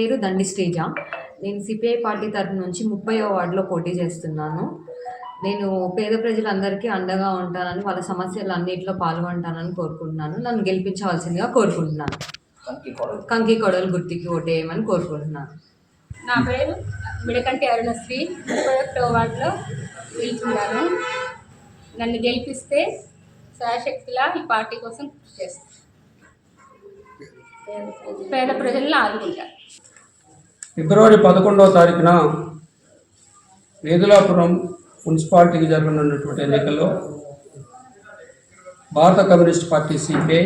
పేరు దండి శ్రీజ. నేను CPI party తరఫు నుంచి ముప్పై వార్డులో పోటీ చేస్తున్నాను. నేను పేద ప్రజలందరికీ అండగా ఉంటానని వాళ్ళ సమస్యలు అన్నింటిలో పాల్గొంటానని కోరుకుంటున్నాను. నన్ను గెలిపించవలసిందిగా కోరుకుంటున్నాను. కంకి కొడవలు గుర్తికి ఓటేయమని కోరుకుంటున్నాను. నా పేరు మిడకంటి అరుణశ్రీ. ముప్పై ఒకటో వార్డులో వెళ్తున్నాను నన్ను గెలిపిస్తే శాశక్తిలా ఈ పార్టీ కోసం కృషి చేస్తాను. పేద ప్రజలను ఆదుకుంటాను ఫిబ్రవరి పదకొండవ తారీఖున వేదులాపురం మున్సిపాలిటీకి జరగనున్నటువంటి ఎన్నికల్లో భారత కమ్యూనిస్ట్ పార్టీ సిపిఐ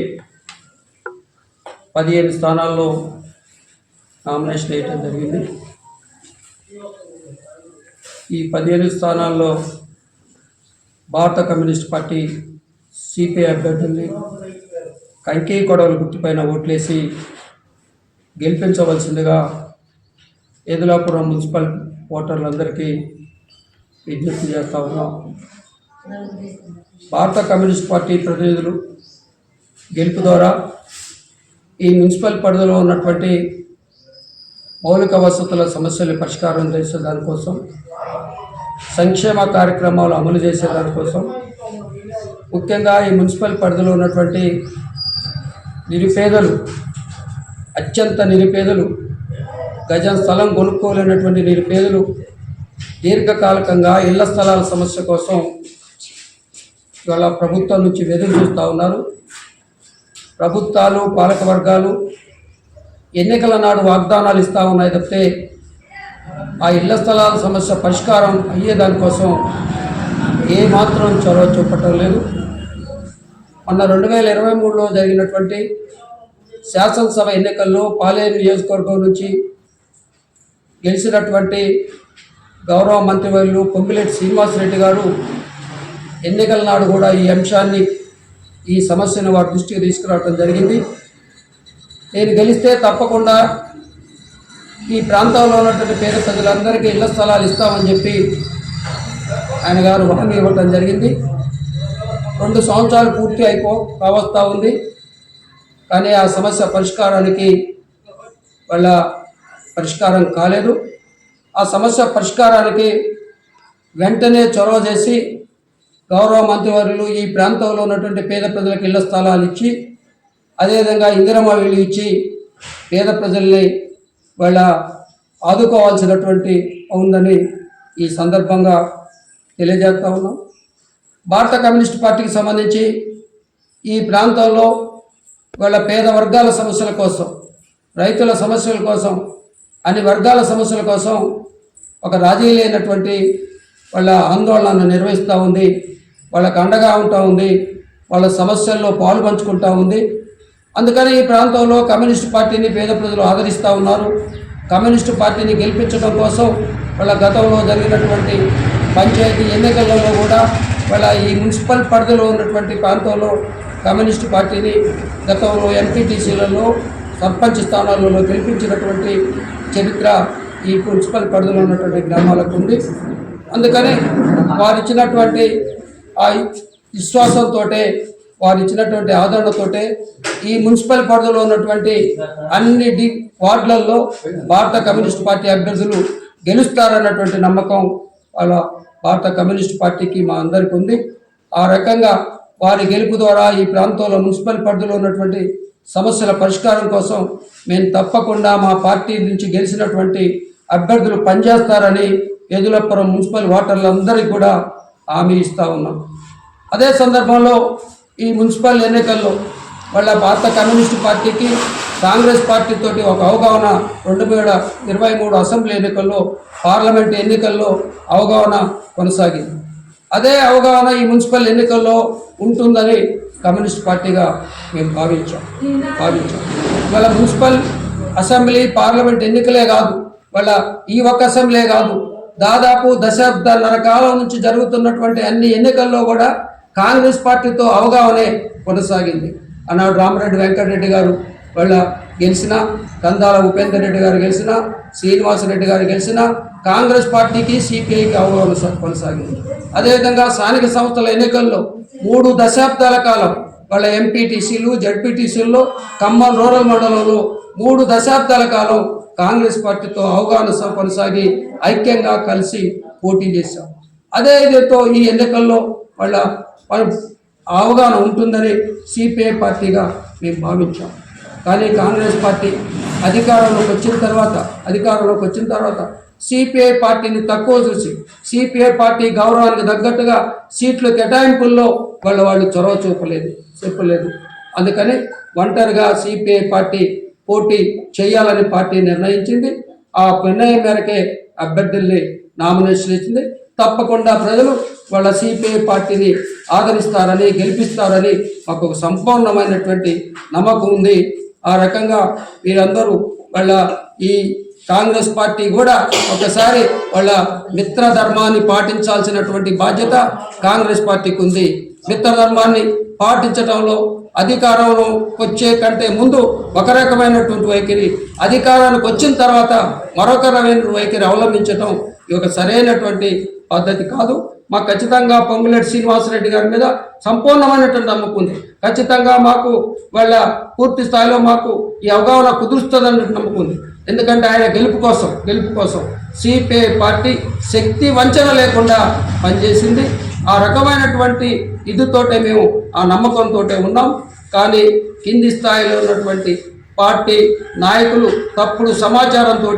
పదిహేను స్థానాల్లో నామినేషన్ వేయటం జరిగింది. ఈ పదిహేను స్థానాల్లో భారత కమ్యూనిస్ట్ పార్టీ సిపిఐ అభ్యర్థుల్ని కంకి కొడవల గుర్తుపైన ఓట్లేసి గెలిపించవలసిందిగా ఏదులాపురం మున్సిపల్ ఓటర్లందరికీ విజ్ఞప్తి చేస్తా ఉన్నాం. భారత కమ్యూనిస్ట్ పార్టీ ప్రతినిధులు గెలుపు ద్వారా ఈ మున్సిపల్ పరిధిలో ఉన్నటువంటి మౌలిక వసతుల సమస్యలు పరిష్కారం చేసే దానికోసం సంక్షేమ కార్యక్రమాలు అమలు చేసే దానికోసం ముఖ్యంగా ఈ మున్సిపల్ పరిధిలో ఉన్నటువంటి నిరుపేదలు అత్యంత నిరుపేదలు గజం స్థలం కొనుక్కోలేనటువంటి నిరుపేదలు దీర్ఘకాలికంగా ఇళ్ళ స్థలాల సమస్య కోసం ఇవాళ ప్రభుత్వం నుంచి వెదురు చూస్తూ ఉన్నారు. ప్రభుత్వాలు పాలక వర్గాలు ఎన్నికల నాడు వాగ్దానాలు ఇస్తూ ఉన్నాయి తప్పితే ఆ ఇళ్ళ స్థలాల సమస్య పరిష్కారం అయ్యేదానికోసం ఏమాత్రం చొరవ చూపటం లేదు. మొన్న రెండు వేల ఇరవై మూడులో జరిగినటువంటి శాసనసభ ఎన్నికల్లో పాలేరు నియోజకవర్గం నుంచి గెలిచినటువంటి గౌరవ మంత్రివర్యులు శ్రీనివాస్ శ్రీనివాసరెడ్డి గారు ఎన్నికల నాడు కూడా ఈ అంశాన్ని ఈ సమస్యను వారి దృష్టికి తీసుకురావడం జరిగింది. నేను గెలిస్తే తప్పకుండా ఈ ప్రాంతంలో ఉన్నటువంటి పేద ప్రజలందరికీ ఇళ్ళ స్థలాలు ఇస్తామని చెప్పి ఆయన గారు హామీ ఇవ్వటం జరిగింది. రెండు సంవత్సరాలు పూర్తి అయిపో కావస్తా ఉంది. కానీ ఆ సమస్య పరిష్కారానికి వాళ్ళ పరిష్కారం కాలేదు. ఆ సమస్య పరిష్కారానికి వెంటనే చొరవ చేసి గౌరవ మంత్రివర్యులు ఈ ప్రాంతంలో ఉన్నటువంటి పేద ప్రజలకు ఇళ్ళ స్థలాలు ఇచ్చి అదేవిధంగా ఇందిరమ్మ వీళ్ళు ఇచ్చి పేద ప్రజల్ని వాళ్ళ ఆదుకోవాల్సినటువంటి ఉందని ఈ సందర్భంగా తెలియజేస్తా ఉన్నాం. భారత కమ్యూనిస్ట్ పార్టీకి సంబంధించి ఈ ప్రాంతంలో వాళ్ళ పేద వర్గాల సమస్యల కోసం రైతుల సమస్యల కోసం అన్ని వర్గాల సమస్యల కోసం ఒక రాజీ లేనటువంటి వాళ్ళ ఆందోళనను నిర్వహిస్తూ ఉంది. వాళ్ళకు అండగా ఉంటా ఉంది. వాళ్ళ సమస్యల్లో పాలు పంచుకుంటా ఉంది. అందుకని ఈ ప్రాంతంలో కమ్యూనిస్ట్ పార్టీని పేద ప్రజలు ఆదరిస్తూ ఉన్నారు. కమ్యూనిస్ట్ పార్టీని గెలిపించడం కోసం వాళ్ళ గతంలో జరిగినటువంటి పంచాయతీ ఎన్నికలలో కూడా వాళ్ళ ఈ మున్సిపల్ పరిధిలో ఉన్నటువంటి ప్రాంతంలో కమ్యూనిస్ట్ పార్టీని గతంలో ఎంపీటీసీలలో సర్పంచ్ స్థానాలలో గెలిపించినటువంటి చరిత్ర ఈ మున్సిపల్ పరిధిలో ఉన్నటువంటి గ్రామాలకు ఉంది. అందుకని వారు ఇచ్చినటువంటి ఆ విశ్వాసంతో వారు ఇచ్చినటువంటి ఆదరణతోటే ఈ మున్సిపల్ పరిధిలో ఉన్నటువంటి అన్ని డి వార్డులలో భారత కమ్యూనిస్ట్ పార్టీ అభ్యర్థులు గెలుస్తారన్నటువంటి నమ్మకం వాళ్ళ భారత కమ్యూనిస్ట్ పార్టీకి మా అందరికీ ఉంది ఆ రకంగా వారి గెలుపు ద్వారా ఈ ప్రాంతంలో మున్సిపల్ పరిధిలో ఉన్నటువంటి సమస్యల పరిష్కారం కోసం మేము తప్పకుండా మా పార్టీ నుంచి గెలిచినటువంటి అభ్యర్థులు పనిచేస్తారని ఎదులపురం మున్సిపల్ ఓటర్లందరికీ కూడా హామీ ఇస్తూ ఉన్నాం. అదే సందర్భంలో ఈ మున్సిపల్ ఎన్నికల్లో వాళ్ళ భారత కమ్యూనిస్టు పార్టీకి కాంగ్రెస్ పార్టీతోటి ఒక అవగాహన రెండు వేల ఇరవై మూడు అసెంబ్లీ ఎన్నికల్లో పార్లమెంట్ ఎన్నికల్లో అవగాహన కొనసాగింది. అదే అవగాహన ఈ మున్సిపల్ ఎన్నికల్లో ఉంటుందని కమ్యూనిస్ట్ పార్టీగా మేము భావించాం. భావించాం. ఇవాళ మున్సిపల్ అసెంబ్లీ పార్లమెంట్ ఎన్నికలే కాదు. వాళ్ళ ఈ ఒక్క అసెంబ్లీ కాదు. దాదాపు దశాబ్దాల కాలం నుంచి జరుగుతున్నటువంటి అన్ని ఎన్నికల్లో కూడా కాంగ్రెస్ పార్టీతో అవగాహనే కొనసాగింది. అన్నాడు రామరెడ్డి వెంకటరెడ్డి గారు. వాళ్ళ గెలిచిన కందాల ఉపేందర్ రెడ్డి గారు గెలిచిన శ్రీనివాసరెడ్డి గారు గెలిచిన కాంగ్రెస్ పార్టీకి సిపిఐకి అవగాహన కొనసాగింది. అదేవిధంగా స్థానిక సంస్థల ఎన్నికల్లో మూడు దశాబ్దాల కాలం వాళ్ళ ఎంపీటీసీలు జడ్పీటీసీల్లో ఖమ్మం రూరల్ మండలంలో మూడు దశాబ్దాల కాలం కాంగ్రెస్ పార్టీతో అవగాహన కొనసాగి ఐక్యంగా కలిసి పోటీ చేశాం. అదే ఇదితో ఈ ఎన్నికల్లో వాళ్ళ అవగాహన ఉంటుందని సిపిఐ పార్టీగా మేము భావించాం. కానీ కాంగ్రెస్ పార్టీ అధికారంలోకి వచ్చిన తర్వాత అధికారంలోకి వచ్చిన తర్వాత సిపిఐ పార్టీని తక్కువ చూసి సిపిఐ పార్టీ గౌరవానికి తగ్గట్టుగా సీట్ల కేటాయింపుల్లో వాళ్ళ వాళ్ళు చొరవ చూపలేదు చెప్పలేదు. అందుకని ఒంటరిగా సిపిఐ పార్టీ పోటీ చేయాలని పార్టీ నిర్ణయించింది. ఆ నిర్ణయం మేరకే అభ్యర్థుల్ని నామినేషన్ ఇచ్చింది తప్పకుండా ప్రజలు వాళ్ళ సిపిఐ పార్టీని ఆదరిస్తారని గెలిపిస్తారని మాకు ఒక సంపూర్ణమైనటువంటి నమ్మకం ఉంది. ఆ రకంగా వీళ్ళందరూ వాళ్ళ ఈ కాంగ్రెస్ పార్టీ కూడా ఒకసారి వాళ్ళ మిత్ర ధర్మాన్ని పాటించాల్సినటువంటి బాధ్యత కాంగ్రెస్ పార్టీకి ఉంది. మిత్ర ధర్మాన్ని పాటించడంలో అధికారంలో వచ్చే కంటే ముందు ఒక రకమైనటువంటి వైఖరి అధికారానికి వచ్చిన తర్వాత మరొక రకమైన వైఖరి అవలంబించడం ఇది ఒక సరైనటువంటి పద్ధతి కాదు. మాకు ఖచ్చితంగా పొంగులేటి శ్రీనివాసరెడ్డి గారి మీద సంపూర్ణమైనటువంటి నమ్మకం ఉంది. ఖచ్చితంగా మాకు వాళ్ళ పూర్తి స్థాయిలో మాకు ఈ అవగాహన కుదురుస్తుందన్న నమ్మకం ఉంది. ఎందుకంటే ఆయన గెలుపు కోసం గెలుపు కోసం సిపిఐ పార్టీ శక్తి వంచన లేకుండా పనిచేసింది. ఆ రకమైనటువంటి ఇదితోటే మేము ఆ నమ్మకంతో ఉన్నాం. కానీ కింది స్థాయిలో ఉన్నటువంటి పార్టీ నాయకులు తప్పుడు సమాచారంతో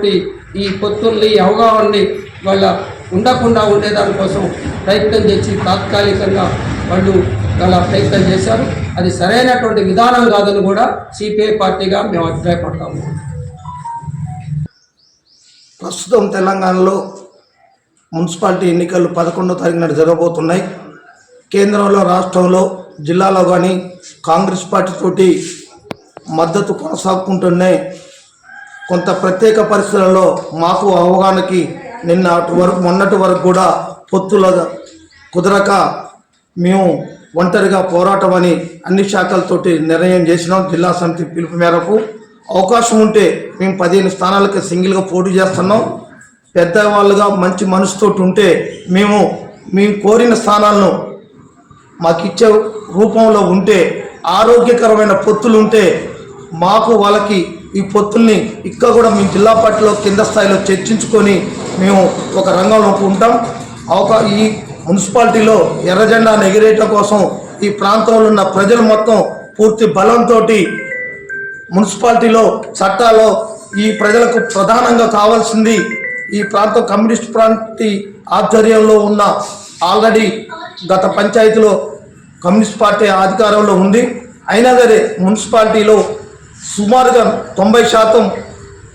ఈ పొత్తుల్ని ఈ అవగాహనని వాళ్ళ ఉండకుండా ఉండేదానికోసం ప్రయత్నం చేసి తాత్కాలికంగా వాళ్ళు అలా ప్రయత్నం చేశారు. అది సరైనటువంటి విధానం కాదని కూడా సిపిఐ పార్టీగా మేము అభిప్రాయపడతాము. ప్రస్తుతం తెలంగాణలో మున్సిపాలిటీ ఎన్నికలు పదకొండో తారీఖు నాడు జరగబోతున్నాయి. కేంద్రంలో రాష్ట్రంలో జిల్లాలో కానీ కాంగ్రెస్ పార్టీ తోటి మద్దతు కొనసాగుకుంటున్నాయి కొంత ప్రత్యేక పరిస్థితులలో మాకు అవగాహనకి నిన్న అటు వరకు మొన్నటి వరకు కూడా పొత్తుల కుదరక మేము ఒంటరిగా పోరాటం అని అన్ని శాఖలతోటి నిర్ణయం చేసినాం. జిల్లా సమితి పిలుపు మేరకు అవకాశం ఉంటే మేము పదిహేను స్థానాలకి సింగిల్గా పోటీ చేస్తున్నాం. పెద్దవాళ్ళుగా మంచి మనసుతోటి ఉంటే మేము మేము కోరిన స్థానాలను మాకు ఇచ్చే రూపంలో ఉంటే ఆరోగ్యకరమైన పొత్తులు ఉంటే మాకు వాళ్ళకి ఈ పొత్తుల్ని ఇంకా కూడా మీ జిల్లా పార్టీలో కింద స్థాయిలో చర్చించుకొని మేము ఒక రంగంలో ఉంటాం. అవకా ఈ మున్సిపాలిటీలో ఎర్రజెండా ఎగిరేయటం కోసం ఈ ప్రాంతంలో ఉన్న ప్రజలు మొత్తం పూర్తి బలంతో మున్సిపాలిటీలో చట్టాలో ఈ ప్రజలకు ప్రధానంగా కావాల్సింది ఈ ప్రాంతం కమ్యూనిస్ట్ పార్టీ ఆధ్వర్యంలో ఉన్న ఆల్రెడీ గత పంచాయతీలో కమ్యూనిస్ట్ పార్టీ అధికారంలో ఉంది. అయినా సరే మున్సిపాలిటీలో సుమారుగా తొంభై శాతం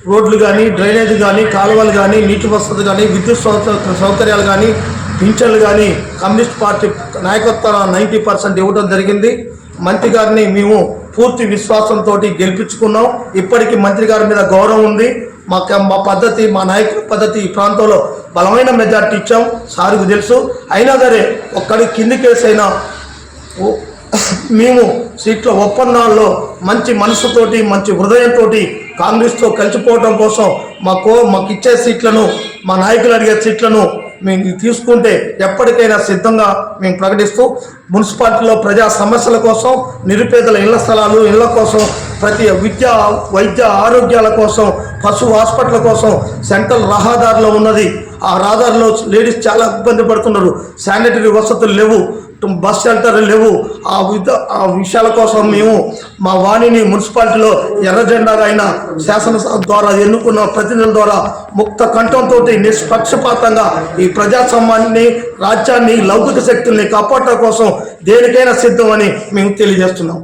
రోడ్లు కానీ డ్రైనేజ్ కానీ కాలువలు కానీ నీటి వసతి కానీ విద్యుత్ సౌకర్యాలు కానీ పింఛన్లు కానీ కమ్యూనిస్ట్ పార్టీ నాయకత్వం నైంటీ పర్సెంట్ ఇవ్వడం జరిగింది. మంత్రి గారిని మేము పూర్తి విశ్వాసంతో గెలిపించుకున్నాం. ఇప్పటికీ మంత్రి గారి మీద గౌరవం ఉంది. మా మా పద్ధతి మా నాయకుల పద్ధతి ఈ ప్రాంతంలో బలమైన మెజార్టీ ఇచ్చాం. సార్కు తెలుసు. అయినా సరే ఒక్కడి కింది కేసు అయినా ఓ- మేము సీట్ల ఒప్పందాల్లో మంచి మనసుతోటి మంచి హృదయంతో కాంగ్రెస్తో కలిసిపోవడం కోసం మా కో మాకు ఇచ్చే సీట్లను మా నాయకులు అడిగే సీట్లను మేము తీసుకుంటే ఎప్పటికైనా సిద్ధంగా మేము ప్రకటిస్తూ మున్సిపాలిటీలో ప్రజా సమస్యల కోసం నిరుపేదల ఇళ్ళ స్థలాలు ఇళ్ళ కోసం ప్రతి విద్య వైద్య ఆరోగ్యాల కోసం పశు హాస్పిటల్ కోసం సెంట్రల్ రహదారిలో ఉన్నది. ఆ రహదారిలో లేడీస్ చాలా ఇబ్బంది పడుతున్నారు. శానిటరీ వసతులు లేవు. బస్ షెల్టర్ లేవు. ఆ విధ ఆ విషయాల కోసం మేము మా వాణిని మున్సిపాలిటీలో ఎర్ర జెండాగా అయిన శాసనసభ ద్వారా ఎన్నుకున్న ప్రతినిధుల ద్వారా ముక్త కంఠంతో నిష్పక్షపాతంగా ఈ ప్రజాస్వామ్యాన్ని రాజ్యాన్ని లౌకిక శక్తుల్ని కాపాడటం కోసం దేనికైనా సిద్ధమని మేము తెలియజేస్తున్నాం.